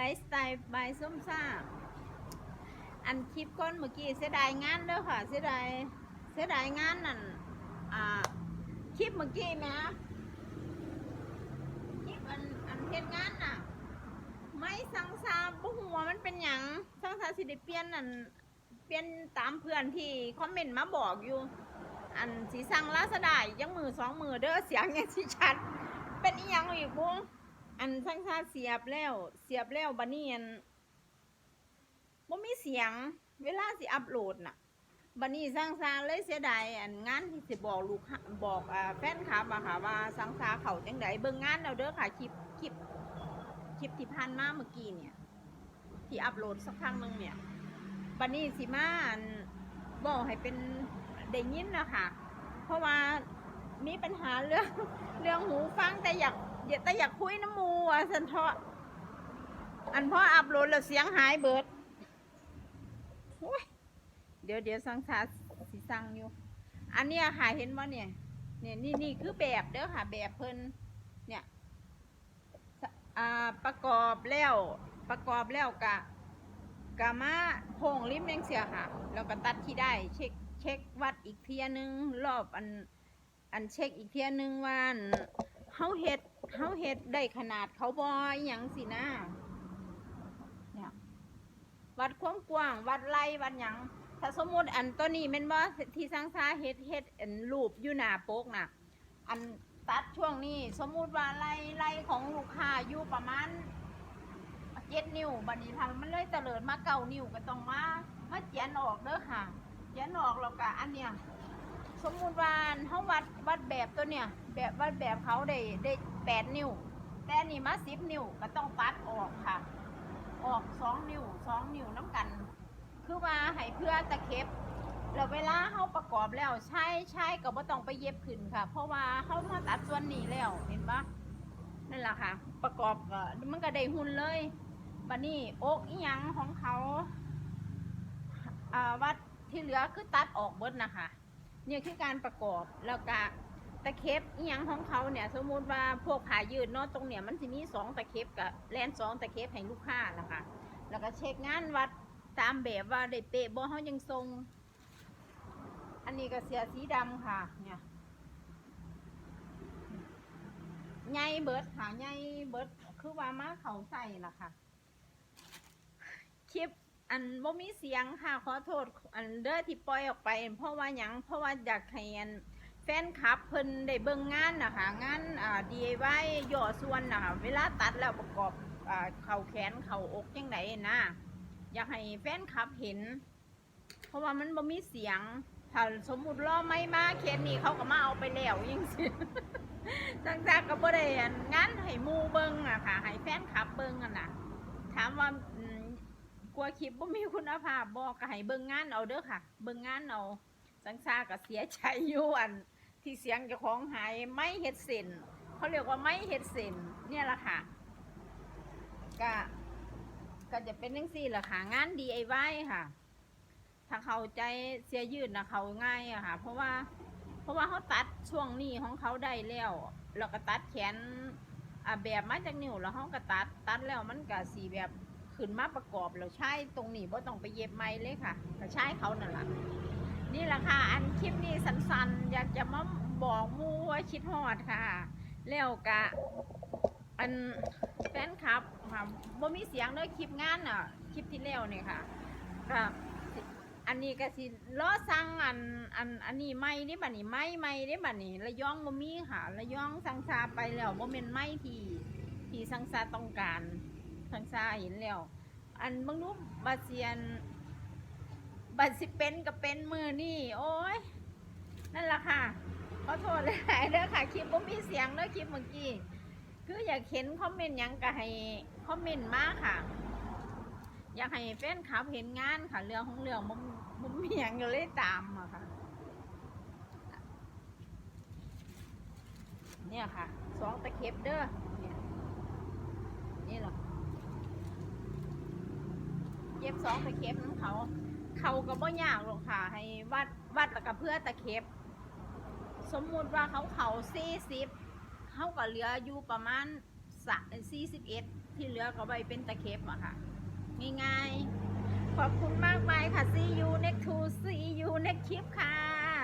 ไลฟ์สไตล์บายส้มซ่าอันคลิปก้นเมื่อกี้เสียดายงานเด้อค่ะเสียดายเสียดายงานนั่นอ่าคลิปเมื่อกี้นะคลิปอันอันเฮ็ดงานน่ะไม่สังสาบุหัวมันเป็นหยังสังสาสิได้เปลี่ยนนั่นเปลี่ยนตามเพื่อนที่คอมเมนต์มาบอกอยู่ อันสีสั่งลาสดายยังมือสองมือเด้อเสียงยังสิชัด เป็นอีหยังอีกบุ อันสังสาเสียบแล้ว เสียบแล้วบัดนี้อันบ่มีเสียง เวลาสิอัปโหลดน่ะบัดนี้สังสาเลยเสียดายอันงานที่สิบอกลูกบอกอแฟนคลับอะค่ะว่าสังสาเขาจังไดเบิ่งงานแล้วเด้อค่ะคลิปคลิปคลิปที่ผ่านมาเมื่อกี้เนี่ย ที่อัปโหลดสักครั้งหนึ่งเนี่ยบันนี้สิมาอันบอกให้เป็นได้ยินนะคะเพราะว่ามีปัญหาเรื่องเรื่องหูฟังแต่อยาก แต่อยากคุยน้ำมูอะสันเทาะอันพ่ออัปโหลดแล้วเสียงหายเบิดเดี๋ยวเดี๋ยวสังสาสิสั่งอยู่ อันเนี้ยค่ะเห็นว่าเนี่ย เนี่ยนี่นี่คือแบบเด้อค่ะ แบบเพิ่นเนี่ยอ่าประกอบแล้วประกอบแล้วกะกะมาโพงริมยังเสียค่ะแล้วก็ตัดที่ได้เช็คเช็ควัดอีกเทียนึงรอบอันอันเช็คอีกเทียนึงว่าน เฮาเฮ็ดได้ขนาดเขาบอยหยังสินะเนี่ยวัดความกว้าง วัดไรวัดหยังถ้าสมมติอันตัวนี้แม่นว่าที่สร้างซาเฮ็ดเฮ็ดอันรูปอยู่หน้าโป๊กน่ะ อันตัดช่วงนี้ สมมุติว่าไล่ไล่ของลูกค้าอยู่ประมาณเจ็ดนิ้วบัดนี้ทางมันเลยเตลิดมาเก้านิ้วก็ต้องมามาเจียนออกเด้อค่ะเจียนออกแล้วก็อันเนี้ย สมมุติว่าเขาวัดวัดแบบตัวเนี้ยแบบวัดแบบเขาได้ได้แปดนิ้ว แต่นี่มาสิบนิ้วก็ต้องตัดออกค่ะ ออกสองนิ้วสองนิ้วน้ำกัน คือว่าให้เพื่อตะเข็บแล้วเวลาเขาประกอบแล้วใช่ใช่ก็บ่ต้องไปเย็บขึ้นค่ะ เพราะว่าเขามาตัดส่วนนี้แล้วเห็นปะนั่นแหละค่ะ ประกอบก็มันก็ได้หุ่นเลยบัดนี้อกอีหยังของเขาอ่าวัดที่เหลือคือตัดออกเบิดนะคะ เนี่ยคือการประกอบแล้วก็ตะเข็บอีหยังของเขาเนี่ยสมมุติว่าพวกผายืดเนาะตรงเนี่ยมันจะมีสองตะเข็บกับแลนสองตะเข็บให้ลูกค้านะคะแล้วก็เช็คงานวัดตามแบบว่าได้เป๊ะบ่เขายังทรง อันนี้ก็เสียสีดำค่ะ เนี่ยใหญ่เบิดค่ะใหญ่เบิดคือว่ามาเขาใส่ล่ะค่ะคลิป อันบ่มีเสียงค่ะขอโทษอันเด้อที่ปล่อยออกไป เพราะว่าหยังเพราะว่าอยากให้อันแฟนคลับเพิ่นได้เบิ่งงานนะคะงานอ่า DIY ย่อส่วนนะคะเวลาตัดแล้วประกอบอ่าเข่าแขนเข่าอกจังไดนะ อยากให้แฟนคลับเห็น เพราะว่ามันบ่มีเสียงถ้าสมมุติล่อไม่มาเคสนี้เขาก็มาเอาไปแล้วยังสิจังจากก็บ่ได้อันงานให้หมูเบิงอะค่ะให้แฟนคลับเบิงอะนะถามว่า ลัวคลิปบ่มีคุณภาพบอกก็ให้เบิงงานเอาเด้อค่ะ เบิงงานเอาสังซาก็เสียใจอยู่อัน ที่เสียงเจ้าของหายไม่เฮ็ดเส้นเขาเรียกว่าไม่เฮ็ดเส้นเนี่ยแหละค่ะก็ก็จะเป็นจังซี่แหละค่ะงาน DIY ค่ะ ถ้าเข้าใจเสียยืดนะเขาง่ายอะค่ะ เพราะว่า เพราะว่าเขาตัดช่วงนี้ของเขาได้แล้วแล้วก็ตัดแขนอ่าแบบมาจากนิ้วแล้วเขาก็ตัดตัดแล้วมันก็สีแบบ ขึ้นมาประกอบแล้วใช้ตรงนี้บ่ต้องไปเย็บไม้เลยค่ะก็ใช้เขานั่นแหละนี่แหละค่ะ อันคลิปนี้สั้นๆ อยากจะมาบอกมูว่าคิดฮอดค่ะ แล้วกะอันแฟนคลับค่ะบ่มีเสียงเลยคลิปงานอะคลิปที่แล้วเนี่ยค่ะก็สิอันนี้ก็สิล้อสั่งอันอันอันนี้ไม่ได้บัดนี้ไม่ไม่ได้บัดนี้ระยองบ่มีค่ะระยองสังซาไปแล้วบ่แม่นไม่ที่ที่สังซาต้องการสังซาเห็นแล้ว อันบางรูปบาเซียนบัดสิเป็นก็เป็นมือนี่ โอ้ยนั่นแหละค่ะขอโทษหลายเด้อค่ะคลิปบ่มีเสียงเด้อคลิปเมื่อกี้คืออยากเห็นคอมเมนต์ยังก็ให้คอมเมนต์มากค่ะ อยากให้แฟนคลับเห็นงานค่ะเรื่องของเรื่องมันมันมีหยังก็เลยตามอะค่ะ เนี่ยค่ะสองตะเข็บเด้อเนี่ยนี่หรอ็บสองตะเข็บน้ำเขา เขาก็บ่ยากหรอกค่ะ ให้วัดวัดแล้เพื่อตะเข็บ สมมุติว่าเขาเขาสี่สิบเขาก็เหลืออยู่ประมาณสี่สิบเอ็ดที่เหลือก็ไปเป็นตะเข็บอะค่ะ ง่ายๆ ขอบคุณมากมายค่ะซียูเน็กทูซียูเน็กคลิปค่ะ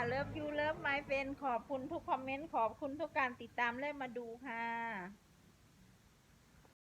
เลิฟยูเลิฟไมเฟนขอบคุณทุกคอมเมนต์ ขอบคุณทุกการติดตามและมาดูค่ะ